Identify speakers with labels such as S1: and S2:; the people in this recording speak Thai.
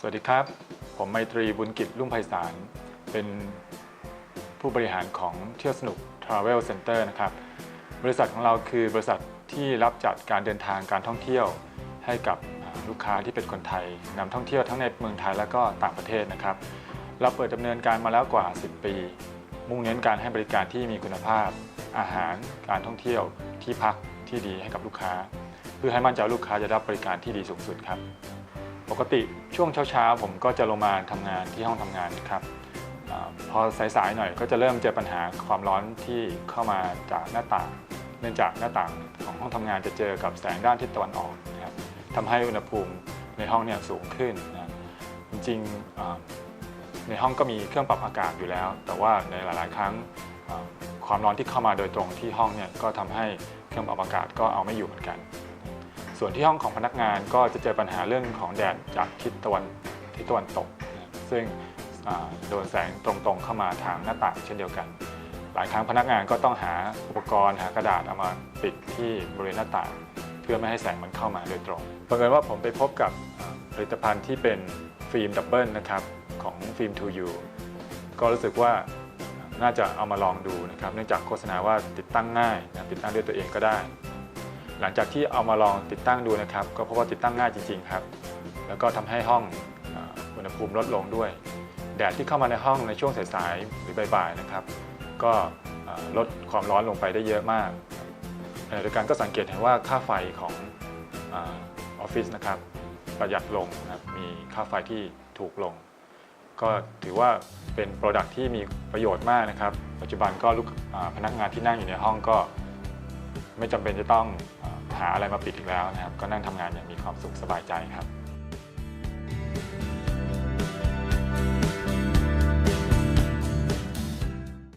S1: สวัสดีครับ ผมไมตรีบุญกิจรุ่งไพศาล เป็นผู้บริหารของเที่ยวสนุก Travel Center นะครับ บริษัทของเราคือบริษัทที่รับจัดการเดินทางการท่องเที่ยว ให้กับลูกค้าที่เป็นคนไทยนำท่องเที่ยวทั้งในเมืองไทยและก็ต่างประเทศนะครับ เราเปิดดำเนินการมาแล้วกว่า 10 ปี มุ่งเน้นการให้บริการที่มีคุณภาพ อาหาร การท่องเที่ยว ที่พักที่ดีให้กับลูกค้า เพื่อให้มั่นใจว่าลูกค้าจะได้รับบริการที่ดีสูงสุดครับ ปกติช่วงเช้าๆ ผมก็จะลงมาทำงานที่ห้องทำงานครับอพอสายๆหน่อยก็จะเริ่มเจอปัญหาความร้อนที่เข้ามาจากหน้าต่างเนื่องจากหน้าต่างของห้องทำงานจะเจอกับแสงด้านทิศตะวันออกนะครับทำให้อุณหภูมิในห้องเนี่ยสูงขึ้นนะจริงๆในห้องก็มีเครื่องปรับอากาศอยู่แล้ว แต่ว่าในหลายๆ ครั้งความร้อนที่เข้ามาโดยตรงที่ห้องเนี่ยก็ทำให้เครื่องปรับอากาศก็เอาไม่อยู่เหมือนกัน ส่วนที่ห้องของพนักงานก็จะเจอปัญหาเรื่องของแดดจากทิศตะวันทิศตะวันตก ซึ่งโดนแสงตรงๆเข้ามาทางหน้าต่างเช่นเดียวกัน หลายครั้งพนักงานก็ต้องหาอุปกรณ์หากระดาษเอามาปิดที่บริเวณหน้าต่าง เพื่อไม่ให้แสงมันเข้ามาโดยตรงบังเอิญว่าผมไปพบกับผลิตภัณฑ์ที่เป็นฟิล์มดับเบิลนะครับของฟิล์ม 2U ก็รู้สึกว่าน่าจะเอามาลองดูนะครับ เนื่องจากโฆษณาว่าติดตั้งง่ายนะติดตั้งด้วยตัวเองก็ได้ หลังจากที่เอามาลองติดตั้งดูนะครับ ก็พบว่าติดตั้งง่ายจริงๆครับ แล้วก็ทำให้ห้องอุณหภูมิลดลงด้วย แดดที่เข้ามาในห้องในช่วงสายๆหรือบ่ายๆนะครับ ก็ลดความร้อนลงไปได้เยอะมากขณะเดียวกันก็สังเกตเห็นว่าค่าไฟของออฟฟิศนะครับประหยัดลงนะครับมีค่าไฟที่ถูกลง ก็ถือว่าเป็นโปรดักที่มีประโยชน์มากนะครับ ปัจจุบันก็ลูกพนักงานที่นั่งอยู่ในห้องก็ไม่จำเป็นจะต้อง หาอะไรมาปิดอีกแล้วนะครับ ก็นั่งทำงานอย่างมีความสุขสบายใจครับ